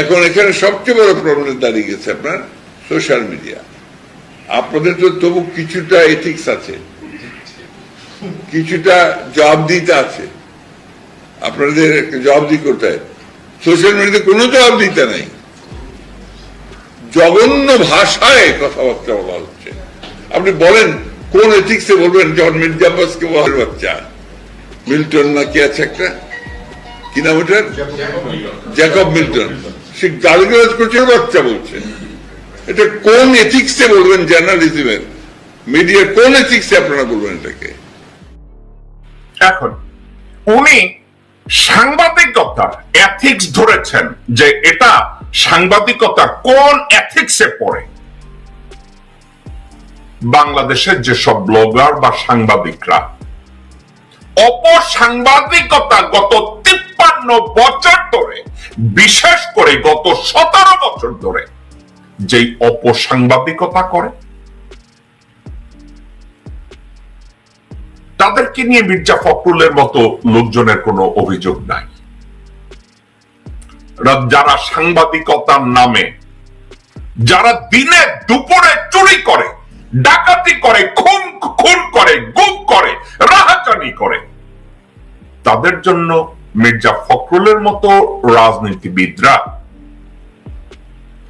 এখন এখানে সবচেয়ে বড় প্রবলেম দাঁড়িয়ে গেছে আপনার সোশ্যাল মিডিয়া আপনাদের তো তবু কিছুটা এথিক্স আছে। কিছুটা জবাবদিহিতা আছে। আপনাদের জবাবদি করতে হয়। সোশ্যাল মিডিয়াতে কোনো জবাবদিহিতা নেই। জঘন্য ভাষায় কথাবার্তা বলা হচ্ছে। আপনি বলেন কোন এথিক্সে বলবেন যখন মির্জা আব্বাসকে বলার বাচ্চা। মিল্টন না কি আছে একটা? কি নাম ওটার? জ্যাকব মিল্টন সে গালিগালাজ করছে বাচ্চা বলছে। এটা কোন এথিক্সে বলবেন জার্নালিজমের? মিডিয়ার কোন এথিক্সে আপনারা বলবেন এটাকে? এখন, উনি সাংবাদিকতার এথিক্স ধরেছেন যে এটা সাংবাদিকতার কোন এথিক্সে পড়ে। বাংলাদেশের যেসব ব্লগার বা সাংবাদিকরা অপসাংবাদিকতা গত তিপ্পান্ন বছর ধরে, বিশেষ করে গত সতেরো বছর ধরে, যেই অপসাংবাদিকতা করে। তাদেরকে নিয়ে মির্জা ফখরুলের মতো লোকজনের কোনো অভিযোগ নাই। যারা সাংবাদিকতার নামে, যারা দিনে দুপুরে চুরি করে ডাকাতি করে, খুন খুন করে, গুম করে রাহাজানি করে। তাদের জন্য মির্জা ফখরুলের মতো রাজনীতিবিদরা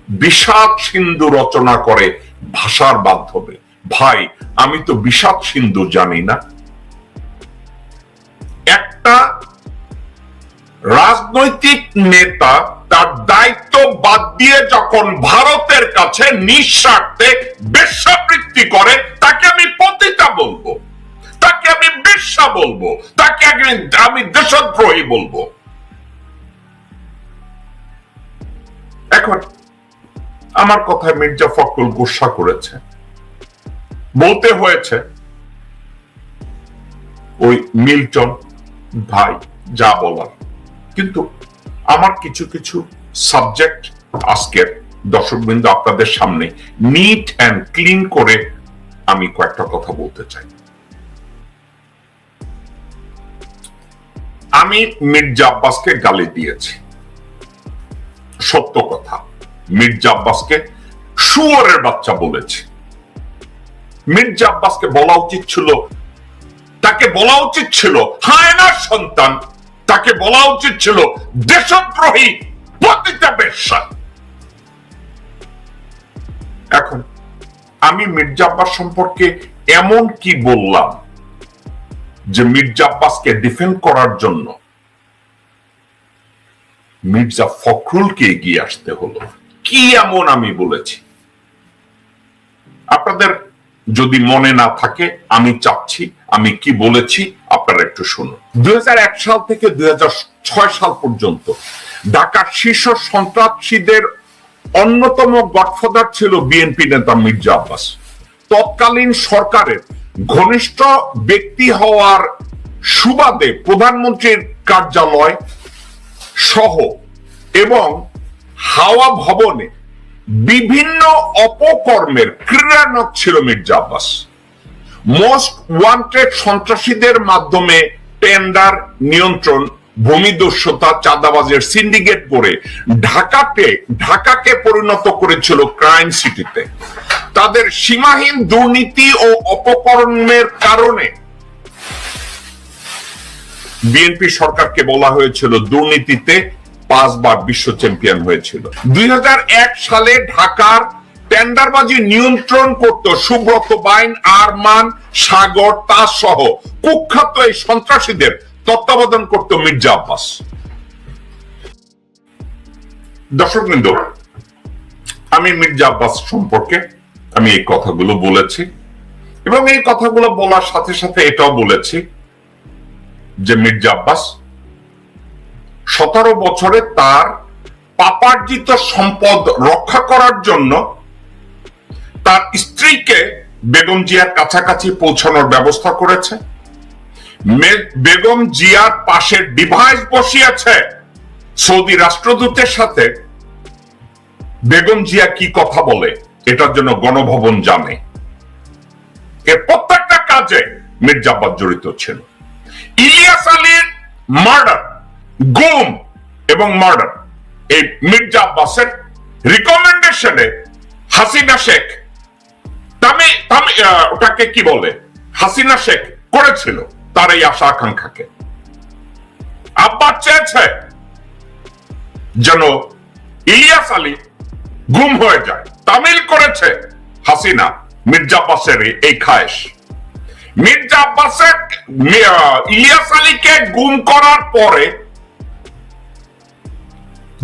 বিষাদ সিন্ধু রচনা করে ভাষার মাধ্যমে। ভাই, আমি তো বিষাদ সিন্ধু জানি না। একটা রাজনৈতিক নেতা তার দায়িত্ব বাদ দিয়ে যখন ভারতের কাছে নিঃস্বার্থে বেশ্যাবৃত্তি করে, তাকে আমি পতিতা বলব। তাকে আমি বেশ্যা বলব। তাকে আমি দেশদ্রোহী বলব। এখন আমার কথায় মির্জা ফখরুল গুসা করেছে। বলতে হয়েছে, ওই মিল্টন ভাই যা বলার। কিন্তু আমার কিছু কিছু সাবজেক্ট আজকের দর্শকবৃন্দ আপনাদের সামনে নিট অ্যান্ড ক্লিন করে আমি কয়েকটা কথা বলতে চাই। আমি মির্জা আব্বাসকে গালি দিয়েছি। সত্য কথা, মির্জা আব্বাসকে শুয়োরের বাচ্চা বলেছি। মির্জা আব্বাসকে বলা উচিত ছিল, তাকে বলা উচিত ছিল, হায়নার সন্তান, তাকে বলা উচিত ছিল দেশদ্রোহী। পতিতা বেশ্যা এখন, আমি মির্জা আব্বাস সম্পর্কে এমন কি বললাম যে মির্জা আব্বাসকে ডিফেন্ড করার জন্য মির্জা ফখরুলকে এগিয়ে আসতে হলো? কি এমন আমি বলেছি? আপনাদের যদি মনে না থাকে, আমি চাচ্ছি, আমি কি বলেছি, আপনারা একটু শুনুন। দুই সাল থেকে দুই হাজার ছয় সাল পর্যন্ত ঢাকার শীর্ষ সন্ত্রাসীদের অন্যতম গডফাদার ছিল বিএনপি নেতা মির্জা আব্বাস। তৎকালীন সরকারের ঘনিষ্ঠ ব্যক্তি হওয়ার সুবাদে প্রধানমন্ত্রীর কার্যালয় সহ এবং হাওয়া ভবনে বিভিন্ন অপকর্মের ক্রীড়ানক ছিল মির্জা আব্বাস। মোস্ট ওয়ান্টেড সন্ত্রাসীদের মাধ্যমে টেন্ডার নিয়ন্ত্রণ ভূমিদস্যতা চাঁদাবাজের সিন্ডিকেট করে ঢাকাতে ঢাকাকে পরিণত করেছিল ক্রাইম সিটিতে তাদের সীমাহীন দুর্নীতি ও অপকর্মের কারণে বিএনপি সরকারকে বলা হয়েছিল দুর্নীতিতে পাঁচবার বিশ্ব চ্যাম্পিয়ন হয়েছিল। দুই হাজার এক সালে ঢাকার টেন্ডারবাজি নিয়ন্ত্রণ করত সুব্রত বাইন, আরমান, সাগর তাস সহ কুখ্যাত এই সন্ত্রাসীদের তত্ত্বাবধান করত মির্জা আব্বাস। দর্শকবৃন্দ আমি মির্জা আব্বাস সম্পর্কে আমি এই কথাগুলো বলেছি এবং এই কথাগুলো বলার সাথে সাথে এটাও বলেছি যে মির্জা আব্বাস সতেরো বছরে তার পাপার্জিত সম্পদ রক্ষা করার জন্য তার স্ত্রীকে বেগম জিয়ার কাছাকাছি পৌঁছানোর ব্যবস্থা করেছে। বেগম জিয়ার পাশে ডিভাইস বসিয়েছে। সৌদি রাষ্ট্রদূতের সাথে। বেগম জিয়া কি কথা বলে? এটার জন্য গণভবন জানে। এর প্রত্যেকটা কাজে মির্জা আব্বাস জড়িত ছিল ইলিয়াস আলীর মার্ডার গুম এবং মার্ডার এই মির্জা আব্বাসের রিকমেন্ডেশনে হাসিনা শেখ তামে তামে ওটাকে কি বলে? হাসিনা শেখ করেছিল। তার এই আশা আকাঙ্ক্ষাকে। আব্বাস চেয়েছে যেন ইলিয়াস আলী গুম হয়ে যায়। তামিল করেছে হাসিনা, মির্জা আব্বাসের এই খায়েশ। মির্জা আব্বাসের ইলিয়াস আলীকে গুম করার পরে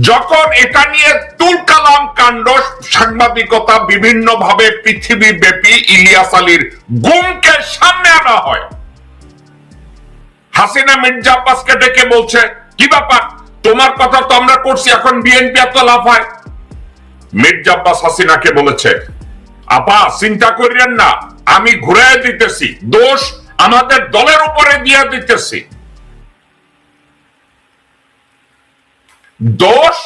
যখন এটা নিয়ে তুলকালাম কাণ্ড, সাংবাদিকতা বিভিন্ন ভাবে পৃথিবী ব্যাপী ইলিয়াস আলীর গুমকে সামনে আনা হয় হাসিনা মির্জা আব্বাসকে ডেকে বলছে, কি ব্যাপার? তোমার কথা তো আমরা করছি, এখন বিএনপি এত লাফায় মির্জা আব্বাস হাসিনাকে বলেছে, আপা, চিন্তা করিলেন না, আমি ঘুরে দিতেছি, দোষ আমাদের দলের উপরে দিয়ে দিতেছি। দোষ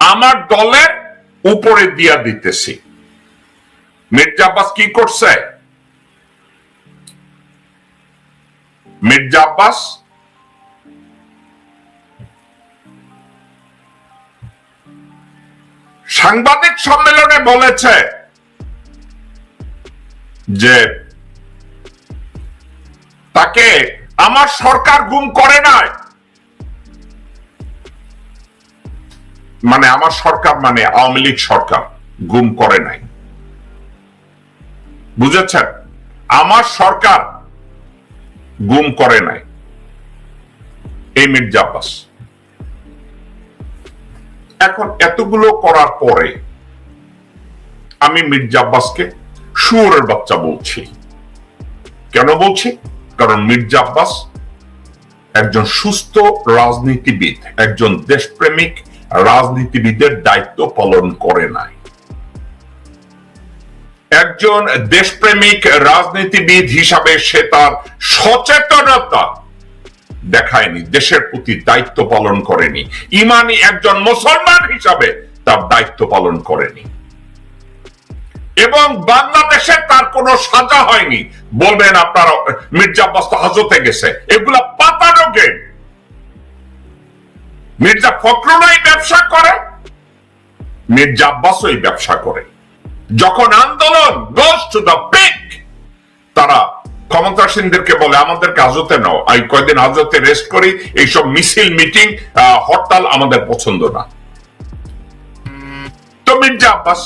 আমার দলের উপরে দিয়া দিতেছি। মির্জা আব্বাস কি করছে? মির্জা আব্বাস, সাংবাদিক সম্মেলনে বলেছে যে তাকে আমার সরকার গুম করে নাই। মানে আমার সরকার মানে আওয়ামী লীগ সরকার গুম করে নাই। বুঝেছেন? আমার সরকার গুম করে নাই। এই মির্জা আব্বাস। এখন এতগুলো করার পরে আমি মির্জা আব্বাসকে শুয়োরের বাচ্চা বলছি। কেন বলছি? কারণ মির্জা আব্বাস একজন সুস্থ রাজনীতিবিদ, একজন দেশপ্রেমিক, রাজনীতিবিদের দায়িত্ব পালন করে নাই। একজন দেশপ্রেমিক রাজনীতিবিদ হিসাবে সে তার সচেতনতা দেখায়নি, দেশের প্রতি দায়িত্ব পালন করেনি। ইমানি একজন মুসলমান হিসাবে তার দায়িত্ব পালন করেনি। এবং বাংলাদেশে তার কোনো সাজা হয়নি। বলবেন আপনারা, মির্জা আব্বাস তো হাজতে গেছে, এগুলা পাতানো গেম। মির্জা ফখরুল এই ব্যবসা করে, মির্জা আব্বাস ওই ব্যবসা করে। যখন আন্দোলন গোস টু দ্য পিক তারা ক্ষমতাসীনদেরকে বলে আমাদেরকে হাজতে নাও। আমি কয়েকদিন হাজতে রেস্ট করি, এইসব মিছিল মিটিং হরতাল আমাদের পছন্দ না। তো মির্জা আব্বাস,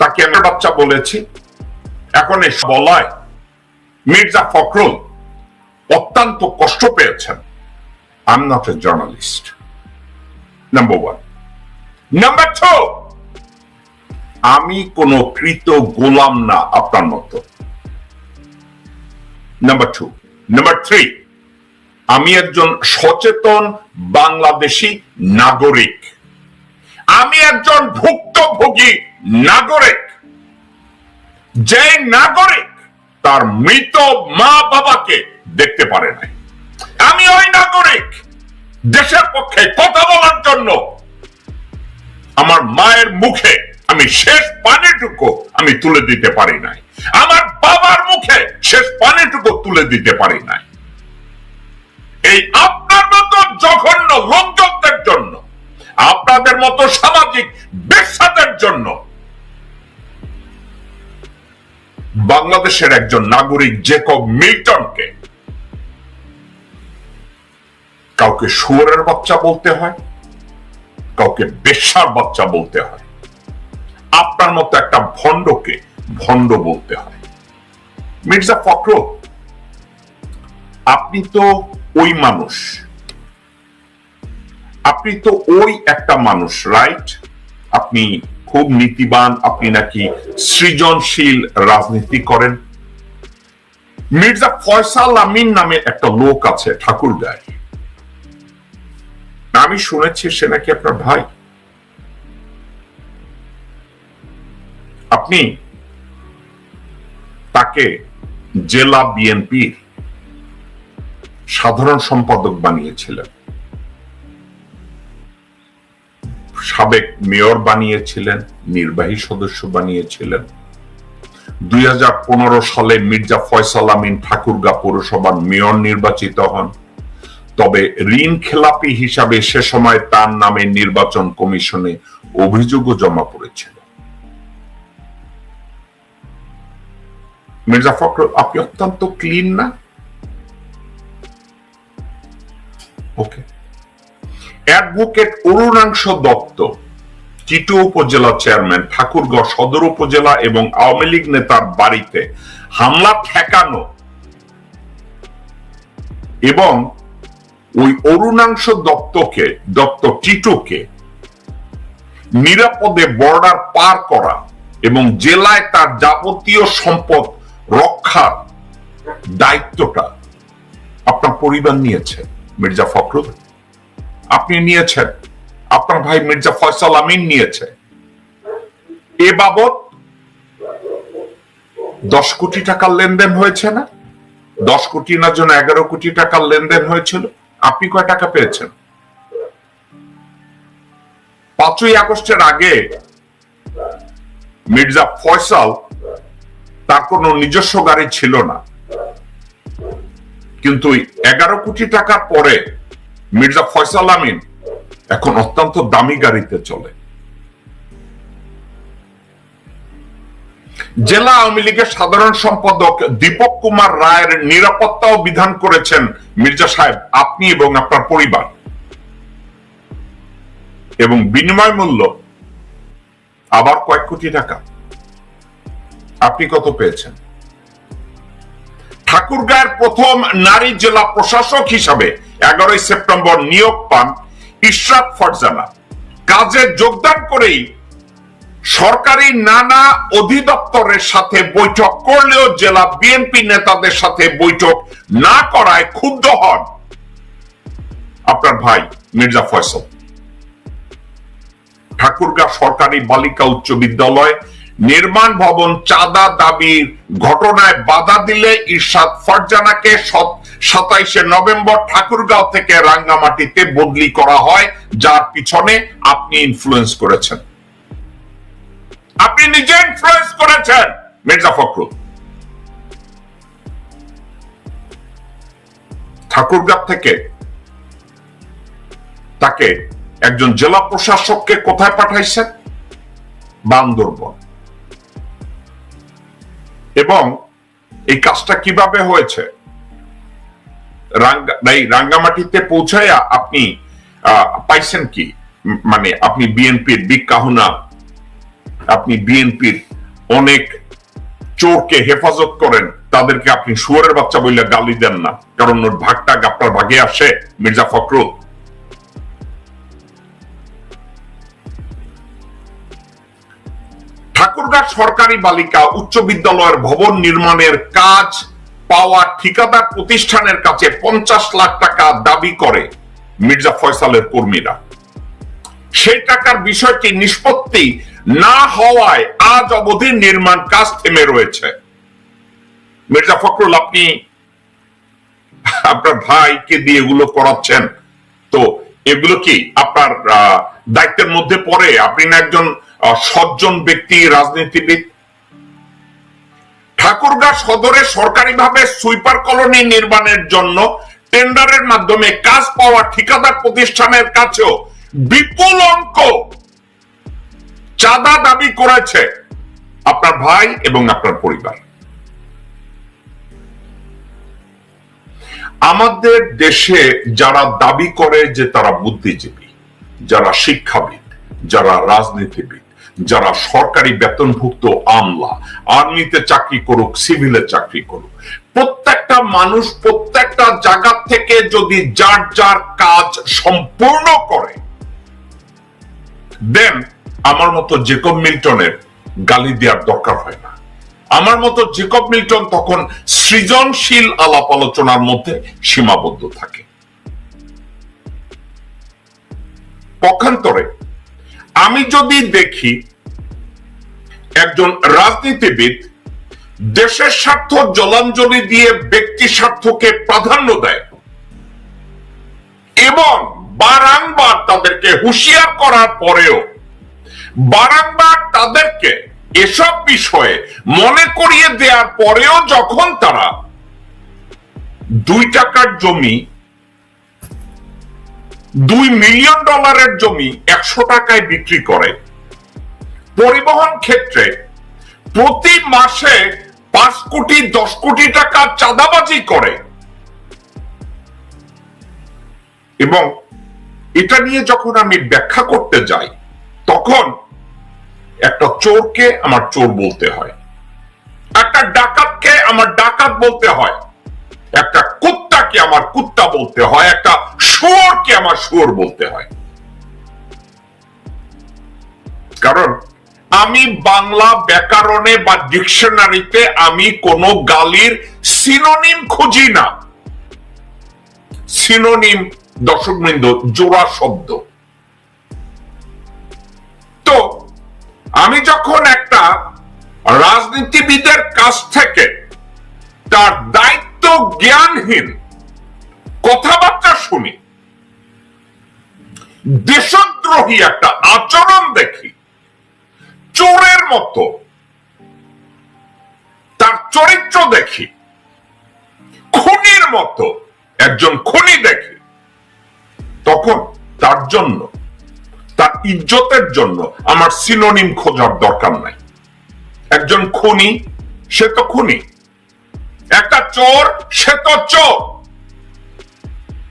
তাকে আমি বাচ্চা বলেছি, এখন এই বলায় মির্জা ফখরুল অত্যন্ত কষ্ট পেয়েছেন। I am not a journalist number one number two আমি কোন কৃত গোলাম না, আপনার মতো। নাম্বার টু নাম্বার থ্রি আমি একজন সচেতন বাংলাদেশি নাগরিক। আমি একজন ভুক্তভোগী নাগরিক। যে নাগরিক তার মৃত মা বাবাকে দেখতে পারে নাই। আমি ওই নাগরিক দেশের পক্ষে কথা বলার জন্য আমার মায়ের মুখে আমি শেষ পানিটুকু আমি তুলে দিতে পারি নাই। আমার বাবার মুখে শেষ পানিটুকু তুলে দিতে পারি নাই। এই আপনার মতো জঘন্য লোকজনদের জন্য, আপনাদের মতো সামাজিক বেশ্যাদের জন্য, বাংলাদেশের একজন নাগরিক জেকব মিল্টনকে কাউকে শুয়োরের বাচ্চা বলতে হয়, কাউকে বেশার বাচ্চা বলতে হয়। আপনার মতো একটা ভণ্ডকে ভণ্ড বলতে হয়। মির্জা ফখর আপনি তো ওই মানুষ। আপনি তো ওই একটা মানুষ রাইট আপনি খুব নীতিবান, আপনি নাকি সৃজনশীল রাজনীতি করেন। মির্জা ফয়সাল আমিন নামে একটা লোক আছে ঠাকুর গায়ে আমি শুনেছি সে নাকি আপনার ভাই। আপনি তাকে জেলা বিএনপির সাধারণ সম্পাদক বানিয়েছিলেন। সাবেক মেয়র বানিয়েছিলেন, নির্বাহী সদস্য বানিয়েছিলেন। দুই হাজার পনেরো সালে মির্জা ফয়সাল আমিন ঠাকুরগা পৌরসভার মেয়র নির্বাচিত হন। তবে ঋণ খেলাপি হিসাবে সে সময় তার নামে নির্বাচন কমিশনে অভিযোগও জমা পড়েছিল। মির্জা ফখর আপনি অত্যন্ত ক্লিন না ওকে অ্যাডভোকেট অরুণাংশ দত্ত টিটু উপজেলা চেয়ারম্যান ঠাকুরগাঁও সদর উপজেলা এবং আওয়ামী লীগ নেতার বাড়িতে হামলা ঠেকানো এবং ওই অরুণাংশ দত্তকে দত্ত টিটুকে নিরাপদে বর্ডার পার করা এবং জেলায় তার যাবতীয় সম্পদ রক্ষার দায়িত্বটা আপনার পরিবার নিয়েছে, মির্জা ফখরুল। আপনি নিয়েছেন, আপনার ভাই মির্জা ফয়সাল আমিন নিয়েছে। এ বাবদ দশ কোটি টাকার লেনদেন হয়েছে না? দশ কোটি না জন্য এগারো কোটি টাকার লেনদেন হয়েছিল? আপনি কয় টাকা পেয়েছেন? পাঁচই আগস্টের আগে মির্জা ফয়সাল তার কোনো নিজস্ব গাড়ি ছিল না। কিন্তু এগারো কোটি টাকার পরে মির্জা ফয়সাল আমিন এখন অত্যন্ত দামি গাড়িতে চলে। জেলা আওয়ামী লীগের সাধারণ সম্পাদক দীপক কুমার রায়ের নিরাপত্তাও বিধান করেছেন মির্জা সাহেব, আপনি এবং আপনার পরিবার। এবং বিনিময় মূল্য আবার কয়েক কোটি টাকা। আপনি কত পেয়েছেন? ঠাকুরগাঁয়ের প্রথম নারী জেলা প্রশাসক হিসাবে এগারোই সেপ্টেম্বর নিয়োগ পান ইশরাত ফরজানা। কাজে যোগদান করেই সরকারি নানা অধিদপ্তরের সাথে বৈঠক করলেও জেলা বিএনপি নেতাদের সাথে বৈঠক না করায় ক্ষুব্ধ হন আপনার ভাই মির্জা ফয়সল। ঠাকুরগাঁ সরকারি বালিকা উচ্চ বিদ্যালয় নির্মাণ ভবন চাঁদা দাবির ঘটনায় বাধা দিলে ইরশাদ ফারজানাকে সাতাইশে নভেম্বর ঠাকুরগাঁও থেকে রাঙ্গামাটিতে বদলি করা হয়, যার পিছনে আপনি ইনফ্লুয়েন্স করেছেন। আপনি নিজে ইনফ্লুয়েন্স করেছেন, মির্জা ফখরুল। ঠাকুরগাঁ থেকে তাকে একজন জেলা প্রশাসককে কোথায় পাঠাইছেন? বান্দরবন। এবং এই কাজটা কীভাবে হয়েছে? রাঙ্গামাটিতে পৌঁছায়া আপনি পাইছেন কি? মানে আপনি বিএনপির বিগ কাহুনা, আপনি বিএনপির অনেক চোরকে হেফাজত করেন, তাদেরকে আপনি শুয়ারের বাচ্চা বললে গালি দেন না, কারণ ওর ভাগটা আপনার ভাগে আসে মির্জা ফখরুল। ঠাকুরগাঁ সরকারি বালিকা উচ্চ বিদ্যালয়ের ভবন নির্মাণের কাজ পাওয়া ঠিকাদার প্রতিষ্ঠানের কাছে পঞ্চাশ লাখ টাকা দাবি করে মির্জা ফয়সালের কর্মীরা। সেই টাকার বিষয়টি নিষ্পত্তি না হওয়ায় আজ অবধি নির্মাণ কাজ থেমে রয়েছে। মির্জা ফখরুল, আপনি আপনার ভাইকে দিয়ে এগুলো করাচ্ছেন, তো এগুলো কি আপনার দায়িত্বের মধ্যে পড়ে? আপনি না একজন সজ্জন ব্যক্তি, রাজনীতিবিদ। ঠাকুরগাঁ সদরে সরকারিভাবে সুইপার কলোনি নির্মাণের জন্য টেন্ডারের মাধ্যমে কাজ পাওয়া ঠিকাদার প্রতিষ্ঠানের কাছেও বিপুল অঙ্ক চাঁদা দাবি করেছে আপনার ভাই এবং আপনার পরিবার। আমাদের দেশে যারা দাবি করে যে তারা বুদ্ধিজীবী, যারা শিক্ষাবিদ, যারা রাজনীতিবিদ যারা সরকারি বেতনভুক্ত আমলা, আর্মিতে চাকরি করুক, সিভিলে চাকরি করুক, প্রত্যেকটা মানুষ প্রত্যেকটা জায়গা থেকে যদি যার যার কাজ সম্পূর্ণ করে দেন আমার মতো জেকব মিল্টনের গালি দেওয়ার দরকার হয় না। আমার মতো জেকব মিল্টন তখন সৃজনশীল আলাপ আলোচনার মধ্যে সীমাবদ্ধ থাকে। পক্ষান্তরে আমি যদি দেখি একজন রাজনীতিবিদ দেশের স্বার্থ জলাঞ্জলি দিয়ে ব্যক্তি স্বার্থকে প্রাধান্য দেয় এবং বারংবার তাদেরকে হুঁশিয়ার করার পরেও বারংবার তাদেরকে এসব বিষয়ে মনে করিয়ে দেওয়ার পরেও যখন তারা দুই টাকার জমি দুই মিলিয়ন ডলারের জমি একশো টাকায় বিক্রি করে। পরিবহন ক্ষেত্রে প্রতি মাসে পাঁচ কোটি, দশ কোটি টাকা চাঁদাবাজি করে। এবং এটা নিয়ে যখন আমি ব্যাখ্যা করতে যাই, তখন একটা চোরকে আমার চোর বলতে হয়, একটা ডাকাতকে আমার ডাকাত বলতে হয়, একটা কুত্তাকে আমার কুত্তা বলতে হয়, একটা আমার শুয়োর বলতে হয়। কারণ আমি বাংলা ব্যাকরণে বা ডিকশনারিতে আমি কোনো গালির সিনোনিম খুঁজি না। সিনোনিম দর্শকবৃন্দ, জোড়া শব্দ। তো আমি যখন একটা রাজনীতিবিদের কাছ থেকে তার দায়িত্ব জ্ঞানহীন কথাবার্তা শুনি দেশদ্রোহী একটা আচরণ দেখি। চোরের মতো। তার চরিত্র দেখি। খুনির মতো। একজন খুনি দেখি। তখন তার জন্য, তার ইজ্জতের জন্য আমার সিনোনিম খোঁজার দরকার নাই। একজন খুনি, সে তো খুনি। একটা চোর, সে তো চোর।